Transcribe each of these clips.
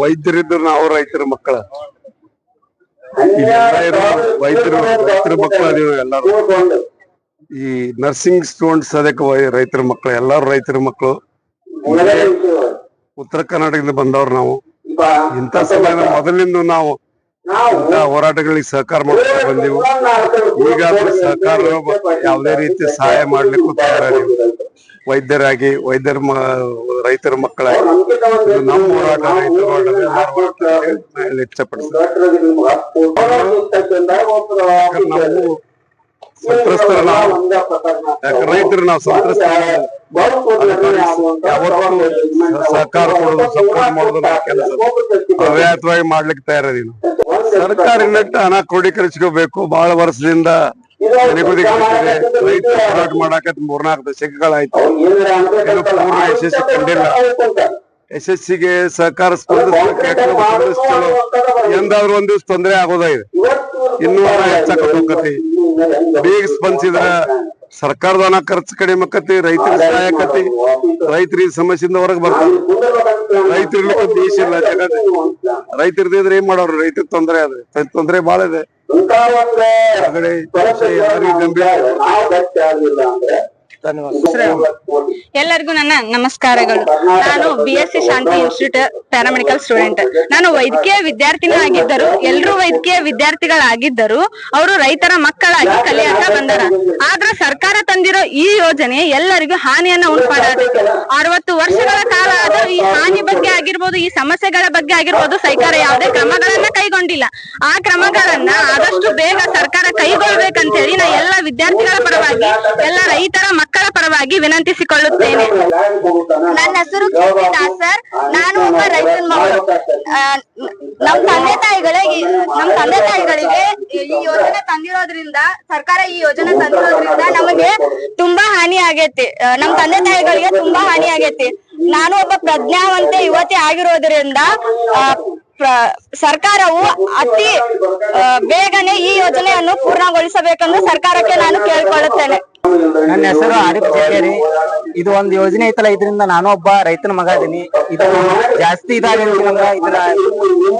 ವೈದ್ಯರಿದ್ರು ನಾವು ರೈತರ ಮಕ್ಕಳ. ವೈದ್ಯರು ರೈತರ ಮಕ್ಕಳ ನೀವು ಎಲ್ಲಾರು. ಈ ನರ್ಸಿಂಗ್ ಸ್ಟೂಡೆಂಟ್ಸ್ ಅದಕ್ಕೆ ರೈತರ ಮಕ್ಕಳು ಎಲ್ಲಾರು ರೈತರ ಮಕ್ಕಳು. ಉತ್ತರ ಕರ್ನಾಟಕದಿಂದ ಬಂದವ್ರು ನಾವು. ಇಂಥ ಸಮಯ ಮೊದಲಿಂದ ನಾವು ಹೋರಾಟಗಳಿಗೆ ಸಹಕಾರ ಮಾಡ್ಕೊಂಡು ಬಂದೆವು. ಈಗ ಸಹಕಾರ ಯಾವುದೇ ರೀತಿ ಸಹಾಯ ಮಾಡ್ಲಿಕ್ಕೂ ತಯಾರಿದ್ದೀವಿ ವೈದ್ಯರಾಗಿ, ವೈದ್ಯರ ರೈತರ ಮಕ್ಕಳಾಗಿ. ನಮ್ಮ ಹೋರಾಟ, ರೈತರ ನಾವು ಸಂತ್ರಸ್ತರ ನಾವು ರೈತರು ನಾವು ಸಂತ್ರಸ್ತರ ಯಾವತ್ತೂ ಸಹಕಾರ ಕೊಡೋದು ಸಪೋರ್ಟ್ ಮಾಡೋದು ನಾವು ಕೆಲಸ. ಅವ್ಯಾತವಾಗಿ ಮಾಡ್ಲಿಕ್ಕೆ ತಯಾರಿದೀವಿ. ಸರ್ಕಾರ ಇನ್ನಟ್ಟು ಹಣ ಕ್ರೋಢೀಕರಿಸ್ಕೋಬೇಕು ಬಹಳ ವರ್ಷದಿಂದ ರೈತರು ಹೋರಾಟ ಮಾಡಾಕ ಮೂರ್ನಾಲ್ಕು ದಶಕಗಳಾಯ್ತು. ಪೂರ್ಣ ಯಶಸ್ಸು ಕಂಡಿಲ್ಲ. ಯಶಸ್ಸಿಗೆ ಸಹಕಾರ ಎಂದಾದ್ರು ಒಂದ್ ದಿವ್ಸ ತೊಂದರೆ ಆಗೋದಾಗಿದೆ ಇನ್ನೂ ಹೆಚ್ಚಾಕತ್ ಹೋಗತಿ ಬೇಗ ಸ್ಪಂದಿಸಿದ್ರ ಸರ್ಕಾರದ ಹಣ ಖರ್ಚು ಕಡಿಮೆ ಆಕತಿ ರೈತರಿಗೆ ಸಹಾಯ ಆಕತಿ ರೈತರಿಗೆ ಸಮಸ್ಯೆಯಿಂದ ಹೊರಗೆ ಬರ್ತಾರೆ. ರೈತರು ದೇಶ ಇಲ್ಲ ಏನ್ ಮಾಡೋರು? ರೈತರ ತೊಂದರೆ ಆದ್ರೆ. ತೊಂದರೆ ಬಾಳ ಇದೆ. ಎಲ್ಲರಿಗೂ ನನ್ನ ನಮಸ್ಕಾರಗಳು. ನಾನು B S C Shanti institute paramedical student ನಾನು ವೈದ್ಯಕೀಯ ವಿದ್ಯಾರ್ಥಿನೂ ಆಗಿದ್ದರು ಎಲ್ಲರೂ ವೈದ್ಯಕೀಯ ವಿದ್ಯಾರ್ಥಿಗಳಾಗಿದ್ದರು, ಅವರು ರೈತರ ಮಕ್ಕಳಾಗಿ ಕಲಿಯಾಕ ಬಂದಾರ. ಆದ್ರ ಸರ್ಕಾರ ತಂದಿರೋ ಈ ಯೋಜನೆ ಎಲ್ಲರಿಗೂ ಹಾನಿಯನ್ನ ಉಂಟು ಅರವತ್ತು ವರ್ಷಗಳ ಕಾಲ ಆದರೂ ಈ ಹಾನಿ ಬಗ್ಗೆ ಆಗಿರ್ಬೋದು, ಈ ಸಮಸ್ಯೆಗಳ ಬಗ್ಗೆ ಆಗಿರ್ಬೋದು, ಸರ್ಕಾರ ಯಾವುದೇ ಕ್ರಮಗಳನ್ನ ಕೈಗೊಂಡಿಲ್ಲ. ಆ ಕ್ರಮಗಳನ್ನ ಆದಷ್ಟು ಬೇಗ ಸರ್ಕಾರ ಕೈಗೊಳ್ಬೇಕಂತ ಹೇಳಿ ನಾ ಎಲ್ಲ ವಿದ್ಯಾರ್ಥಿಗಳ ಪರವಾಗಿ, ಎಲ್ಲ ರೈತರ ಮಕ್ಕಳ ಪರವಾಗಿ ವಿನಂತಿಸಿಕೊಳ್ಳುತ್ತೇನೆ. ನನ್ನ ಹೆಸರು ಸರ್. ನಾನು ಒಬ್ಬ ರೈತನ ಮಗಳು. ನಮ್ ತಂದೆ ತಾಯಿಗಳಿಗೆ ನಮ್ ತಂದೆ ತಾಯಿಗಳಿಗೆ ಈ ಯೋಜನೆ ತಂದಿರೋದ್ರಿಂದ, ಸರ್ಕಾರ ಈ ಯೋಜನೆ ತಂದಿರೋದ್ರಿಂದ ನಮಗೆ ತುಂಬಾ ಹಾನಿ ಆಗೈತಿ. ನಮ್ ತಂದೆ ತಾಯಿಗಳಿಗೆ ತುಂಬಾ ಹಾನಿ ಆಗೈತಿ. ನಾನು ಒಬ್ಬ ಪ್ರಜ್ಞಾವಂತೆ ಯುವತಿ ಆಗಿರೋದ್ರಿಂದ ಆ, ಸರ್ಕಾರವು ಅತಿ ಬೇಗನೆ ಈ ಯೋಜನೆಯನ್ನು ಪೂರ್ಣಗೊಳಿಸಬೇಕೆಂದು ಸರ್ಕಾರಕ್ಕೆ ನಾನು ಕೇಳಿಕೊಳ್ಳುತ್ತೇನೆ. ನನ್ನ ಹೆಸರು ಆರಿಫ್ ಜಕೇರಿ ಇದು ಒಂದು ಯೋಜನೆ ಐತಲ್ಲ ಇದರಿಂದ ನಾನು ಒಬ್ಬ ರೈತನ ಮಗ ಇದೀನಿ. ಇದು ಜಾಸ್ತಿ ಇದಾಗ ನಮ್ಗ ಇದ್ರ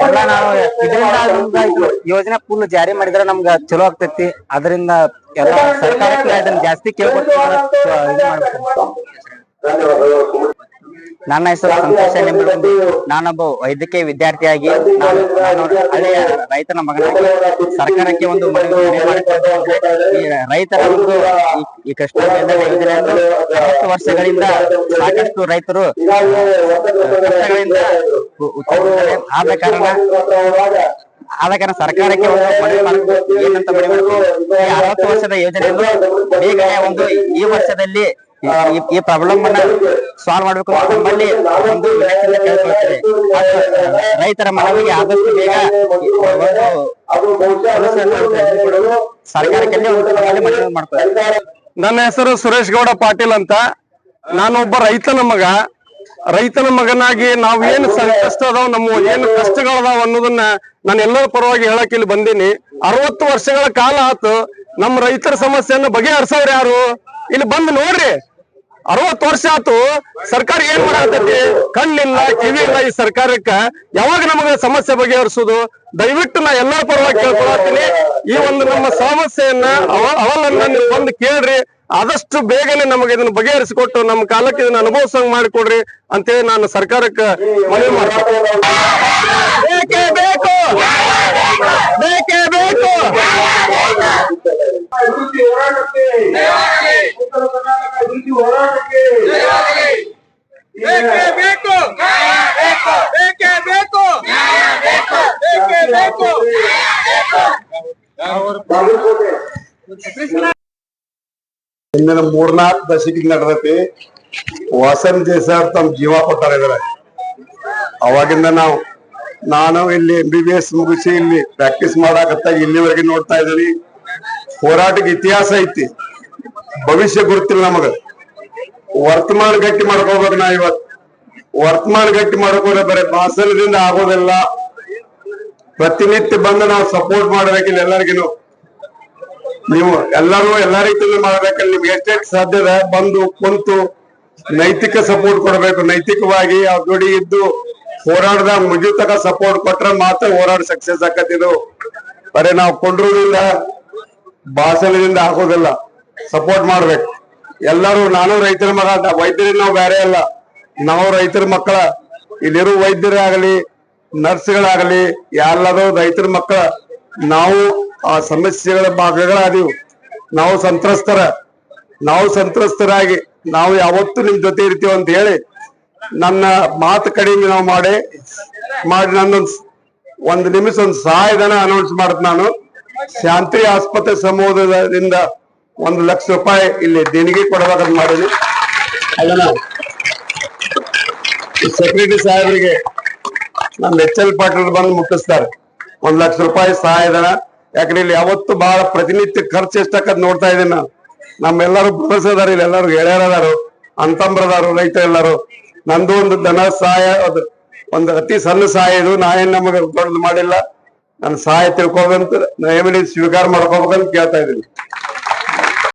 ಎಲ್ಲ ನಾವು ಇದರಿಂದ ನಮ್ಗ ಇದು ಯೋಜನೆ ಫುಲ್ ಜಾರಿ ಮಾಡಿದ್ರೆ ನಮ್ಗ ಚಲೋ ಆಗ್ತೈತಿ. ಅದರಿಂದ ಎಲ್ಲ ಸರ್ಕಾರಕ್ಕೆ ಅದನ್ನ ಜಾಸ್ತಿ ಕೇಳ್ಕೊಡ್ತೀವಿ ನನ್ನ ಹೆಸರು ಸಂತೋಷ ನಿಂಬಳಗುಂದಿ ನಾನೊಬ್ಬ ವೈದ್ಯಕೀಯ ವಿದ್ಯಾರ್ಥಿಯಾಗಿ ನಾನು ಹಳೆಯ ರೈತನ ಮಗನಾಗಿ ಸರ್ಕಾರಕ್ಕೆ ಒಂದು ಮನವಿ ಈ ರೈತರ ಒಂದು ಈ- ಕೃಷ್ಣ ಯೋಜನೆಯನ್ನು ವರ್ಷಗಳಿಂದ ಸಾಕಷ್ಟು ರೈತರು ಆದ ಕಾರಣ ಆದ ಕಾರಣ ಸರ್ಕಾರಕ್ಕೆ ಒಂದು ಮನವಿ ಮಾಡಬೇಕು ಏನಂತ ಮನವಿ ಮಾಡಬೇಕು ಅರವತ್ತು ವರ್ಷದ ಯೋಜನೆಯನ್ನು ಬೇಗನೆ ಒಂದು ಈ ವರ್ಷದಲ್ಲಿ ಈ- ಪ್ರಾಬ್ಲಮ್ ಅನ್ನ ಸಾಲ್ವ್ ಮಾಡಬೇಕು ನಮ್ಮಲ್ಲಿ ಒಂದು ವಿನಂತಿ ಕೇಳ್ಕೊಳ್ತೇವೆ ರೈತರ ಮನವಿಗೆ ಆದಷ್ಟು ಬೇಗ ಸರ್ಕಾರಕ್ಕೆ ನನ್ನ ಹೆಸರು ಸುರೇಶ್ ಗೌಡ ಪಾಟೀಲ್ ಅಂತ. ನಾನೊಬ್ಬ ರೈತನ ಮಗ. ರೈತನ ಮಗನಾಗಿ ನಾವು ಏನು ಸಂಕಷ್ಟ ಅದಾವ, ನಮ್ಮ ಏನು ಕಷ್ಟಗಳದಾವ ಅನ್ನೋದನ್ನ ನಾನು ಎಲ್ಲರ ಪರವಾಗಿ ಹೇಳಕ್ ಇಲ್ಲಿ ಬಂದೀನಿ. ಅರವತ್ತು ವರ್ಷಗಳ ಕಾಲ ಆತು. ನಮ್ಮ ರೈತರ ಸಮಸ್ಯೆಯನ್ನು ಬಗೆಹರಿಸೋರು ಯಾರು? ಇಲ್ಲಿ ಬಂದು ನೋಡ್ರಿ. ಅರವತ್ತು ವರ್ಷ ಆತು ಸರ್ಕಾರ ಏನ್ ಮಾಡತೈತಿ ಕಣ್ಣಿಲ್ಲ ಕಿವಿ ಇಲ್ಲ ಈ ಸರ್ಕಾರಕ್ಕ ಯಾವಾಗ ನಮಗ ಸಮಸ್ಯೆ ಬಗೆಹರಿಸುದು? ದಯವಿಟ್ಟು ನಾ ಎಲ್ಲರ ಪರವಾಗಿ ಕೇಳ್ಕೊಳ್ತೀನಿ ಈ ಒಂದು ನಮ್ಮ ಸಮಸ್ಯೆಯನ್ನ ಅವ ಅವಲನ್ನ ಬಂದು ಕೇಳ್ರಿ. ಆದಷ್ಟು ಬೇಗನೆ ನಮಗೆ ಇದನ್ನ ಬಗೆಹರಿಸಿಕೊಟ್ಟು ನಮ್ಮ ಕಾಲಕ್ಕೆ ಇದನ್ನ ಅನುಭವಿಸಂಗ್ ಮಾಡಿಕೊಡ್ರಿ ಅಂತೇಳಿ ನಾನು ಸರ್ಕಾರಕ್ಕೆ ಮನವಿ ಮಾಡ್ತೀನಿ ಬೇಕೇ ಬೇಕು ಬೇಕೇ ಬೇಕು ಅಭಿವೃದ್ಧಿ ಹೋರಾಟಕ್ಕೆ ಉತ್ತರ ಕರ್ನಾಟಕ ಅಭಿವೃದ್ಧಿ ಹೋರಾಟಕ್ಕೆ ಬೇಕೇ? ಬೇಕು ಬೇಕೇ ಬೇಕು? ಬೇಕೇ ಹಿಂದಿನ ಮೂರ್ನಾಲ್ಕು ದಶಕ ನಡೆದೈತಿ. ವಾಸನ್ ದೇಸಾರ್ ತಮ್ಮ ಜೀವ ಕೊಟ್ಟಾರ ಇದ್ರ ಅವಾಗಿಂದ ನಾವು ನಾನು ಇಲ್ಲಿ ಎಂ ಬಿ ಬಿ ಎಸ್ ಮುಗಿಸಿ ಇಲ್ಲಿ ಪ್ರಾಕ್ಟೀಸ್ ಮಾಡಾಕತ್ತ ಇಲ್ಲಿವರೆಗೆ ನೋಡ್ತಾ ಇದ್ದೀನಿ. ಹೋರಾಟಕ್ಕೆ ಇತಿಹಾಸ ಐತಿ. ಭವಿಷ್ಯ ಗುರುತಿಲ್ಲ ನಮಗ. ವರ್ತಮಾನ ಗಟ್ಟಿ ಮಾಡ್ಕೋಬೇಕು ನಾ ಇವತ್ತು. ವರ್ತಮಾನ ಗಟ್ಟಿ ಮಾಡ್ಕೋದ್ರೆ ಬರೀ ಭಾಷಣದಿಂದ ಆಗೋದಿಲ್ಲ. ಪ್ರತಿನಿತ್ಯ ಬಂದು ನಾವು ಸಪೋರ್ಟ್ ಮಾಡ್ಬೇಕಿಲ್ಲ ಎಲ್ಲರಿಗೂ ನೀವು ಎಲ್ಲರೂ ಎಲ್ಲಾ ರೀತಿಯಲ್ಲಿ ಮಾಡ್ಬೇಕಲ್ಲಿ, ನಿಮ್ಗೆ ಎಷ್ಟೆಷ್ಟು ಸಾಧ್ಯದ ಬಂದು ಕುಂತು ನೈತಿಕ ಸಪೋರ್ಟ್ ಕೊಡಬೇಕು. ನೈತಿಕವಾಗಿ ಅವ್ರ ಜೋಡಿ ಇದ್ದು ಹೋರಾಟದ ಮುಗಿತಕ ಸಪೋರ್ಟ್ ಕೊಟ್ರೆ ಮಾತ್ರ ಹೋರಾಟ ಸಕ್ಸಸ್ ಆಕತಿದು ಬರೀ ನಾವು ಕೊಂಡ್ರೋದ್ರಿಂದ ಭಾಷಣದಿಂದ ಆಗೋದಿಲ್ಲ. ಸಪೋರ್ಟ್ ಮಾಡ್ಬೇಕು. ಎಲ್ಲರೂ, ನಾನು ರೈತರ ಮಗ ವೈದ್ಯರಿಂದ ನಾವು ಬೇರೆ ಅಲ್ಲ. ನಾವು ರೈತರ ಮಕ್ಕಳ, ಇಲ್ಲಿರೋ ವೈದ್ಯರಾಗಲಿ, ನರ್ಸ್ಗಳಾಗಲಿ ಎಲ್ಲರೂ ರೈತರ ಮಕ್ಕಳ, ನಾವು ಆ ಸಮಸ್ಯೆಗಳ ಭಾಗಗಳಾದೀವಿ. ನಾವು ಸಂತ್ರಸ್ತರ, ನಾವು ಸಂತ್ರಸ್ತರಾಗಿ, ನಾವು ಯಾವತ್ತು ನಿಮ್ ಜೊತೆ ಇರ್ತೀವಿ ಅಂತ ಹೇಳಿ ನನ್ನ ಮಾತು ಕಡಿಮೆ ನಾವು ಮಾಡಿ ಮಾಡಿ ನನ್ನೊಂದು ಒಂದು ನಿಮಿಷ ಒಂದು ಸಹಾಯಧನ ಅನೌನ್ಸ್ ಮಾಡುದು ನಾನು. ಶಾಂತಿ ಆಸ್ಪತ್ರೆ ಸಮೂಹದಿಂದ ಒಂದು ಲಕ್ಷ ರೂಪಾಯಿ ಇಲ್ಲಿ ದೇಣಿಗೆ ಕೊಡಬೇಕಂತ ಮಾಡೀನಿ. ಅದನ್ನ ಸೆಕ್ರೆಟರಿ ಸಾಹೇಬರಿಗೆ ನಮ್ಮ ಎಚ್ ಎಲ್ ಪಾಟೀಲ್ ಬಂದು ಮುಟ್ಟಿಸ್ತಾರೆ. ಒಂದ್ ಲಕ್ಷ ರೂಪಾಯಿ ಸಹಾಯಧನ ಯಾಕಂದ್ರೆ ಇಲ್ಲಿ ಯಾವತ್ತು ಬಹಳ ಪ್ರತಿನಿತ್ಯ ಖರ್ಚು ಎಷ್ಟಾಕದ್ ನೋಡ್ತಾ ಇದ್ದೀನಿ ನಾನು. ನಮ್ಮೆಲ್ಲರೂ ಬ್ರದರ್ಸ್ ಅದಾರ ಇಲ್ಲಿ ಎಲ್ಲರೂ ಗೆಳೆಯರದಾರು ಅಂತಂಬ್ರದಾರು ರೈತ ಎಲ್ಲರೂ. ನಂದು ಒಂದು ಧನ ಸಹಾಯ, ಅದು ಒಂದು ಅತಿ ಸಣ್ಣ ಸಹಾಯ ಇದು. ನಾ ಏನ್ ನಮಗೆ ದೊಡ್ಡದು ಮಾಡಿಲ್ಲ. ನನ್ನ ಸಹಾಯ ತಿಳ್ಕೊಬೇಕಂತ ನಾ ಸ್ವೀಕಾರ ಮಾಡ್ಕೋಬೇಕಂತ ಕೇಳ್ತಾ ಇದ್ದೀನಿ.